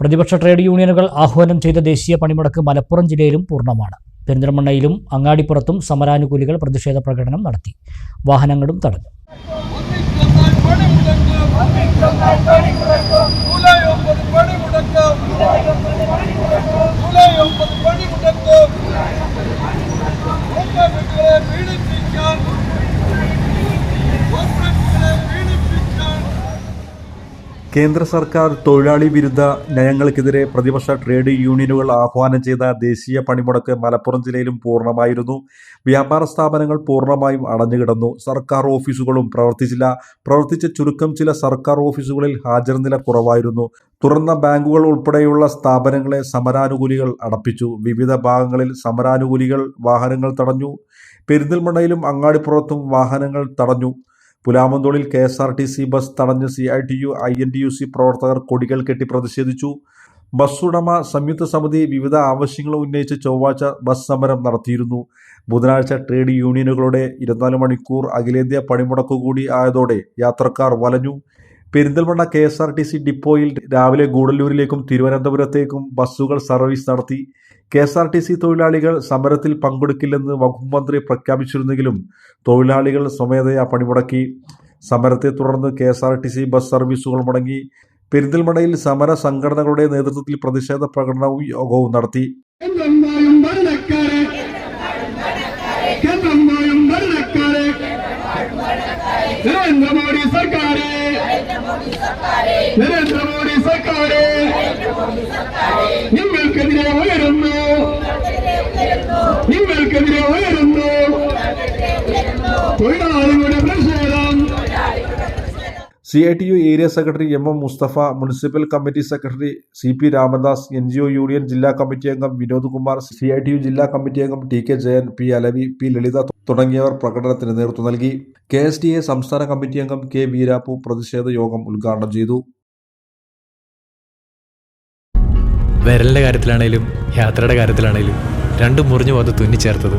പ്രതിപക്ഷ ട്രേഡ് യൂണിയനുകൾ ആഹ്വാനം ചെയ്ത ദേശീയ പണിമുടക്ക് മലപ്പുറം ജില്ലയിലും പൂർണമാണ്. പെരിന്തൽമണ്ണയിലും അങ്ങാടിപ്പുറത്തും സമരാനുകൂലികൾ പ്രതിഷേധ പ്രകടനം നടത്തി. വാഹനങ്ങളും തടഞ്ഞു. കേന്ദ്ര സർക്കാർ തൊഴിലാളി വിരുദ്ധ നയങ്ങൾക്കെതിരെ പ്രതിപക്ഷ ട്രേഡ് യൂണിയനുകൾ ആഹ്വാനം ചെയ്ത ദേശീയ പണിമുടക്ക് മലപ്പുറം ജില്ലയിലും പൂർണമായിരുന്നു. വ്യാപാര സ്ഥാപനങ്ങൾ പൂർണമായും അടഞ്ഞുകിടന്നു. സർക്കാർ ഓഫീസുകളും പ്രവർത്തിച്ചില്ല. പ്രവർത്തിച്ച ചുരുക്കം ചില സർക്കാർ ഓഫീസുകളിൽ ഹാജർ നില കുറവായിരുന്നു. തുറന്ന ബാങ്കുകൾ ഉൾപ്പെടെയുള്ള സ്ഥാപനങ്ങളെ സമരാനുകൂലികൾ അടപ്പിച്ചു. വിവിധ ഭാഗങ്ങളിൽ സമരാനുകൂലികൾ വാഹനങ്ങൾ തടഞ്ഞു. പെരിന്തൽമണ്ണയിലും അങ്ങാടിപ്പുറത്തും വാഹനങ്ങൾ തടഞ്ഞു. പുലാമന്തോളിൽ K S R T C bus തടഞ്ഞ് C I T U I N T U C പ്രവർത്തകർ കൊടികൾ കെട്ടി പ്രതിഷേധിച്ചു. ബസ് ഉടമ സംയുക്ത സമിതി വിവിധ ആവശ്യങ്ങൾ ഉന്നയിച്ച് ചൊവ്വാഴ്ച ബസ് സമരം നടത്തിയിരുന്നു. ബുധനാഴ്ച ട്രേഡ് യൂണിയനുകളുടെ ഇരുപത്തിനാല് മണിക്കൂർ അഖിലേന്ത്യാ പണിമുടക്ക് കൂടി ആയതോടെ യാത്രക്കാർ വലഞ്ഞു. Perinthalmanna K S R T C ഡിപ്പോയിൽ രാവിലെ ഗൂഡല്ലൂരിലേക്കും തിരുവനന്തപുരത്തേക്കും ബസ്സുകൾ സർവീസ് നടത്തി. K S R T C തൊഴിലാളികൾ സമരത്തിൽ പങ്കെടുക്കില്ലെന്ന് വകുപ്പ് മന്ത്രി പ്രഖ്യാപിച്ചിരുന്നെങ്കിലും തൊഴിലാളികൾ സ്വമേധയാ പണിമുടക്കി. സമരത്തെ തുടർന്ന് K S R T C bus സർവീസുകൾ മുടങ്ങി. പെരിന്തൽമണ്ണയിൽ സമര സംഘടനകളുടെ നേതൃത്വത്തിൽ പ്രതിഷേധ പ്രകടനവും യോഗവും നടത്തി. നരേന്ദ്രമോദി സർക്കാരെ Narendra Modi സർക്കാരെ C I T U area secretary M M Mustafa municipal committee secretary C P Ramadas N G O union ജില്ലാ കമ്മിറ്റി അംഗം Vinod Kumar C I T U ജില്ലാ കമ്മിറ്റി അംഗം T K Jayan P Alavi P Lalitha തുടങ്ങിയവർ പ്രകടനത്തിന് നേതൃത്വം നൽകി. K S T A സംസ്ഥാന committee അംഗം കെ വീരാപ്പു പ്രതിഷേധ യോഗം ഉദ്ഘാടനം ചെയ്തു. വിരലിന്റെ കാര്യത്തിലാണേലും യാത്രയുടെ കാര്യത്തിലാണേലും രണ്ടും മുറിഞ്ഞു പോകാതെ തുന്നിച്ചേർത്തത്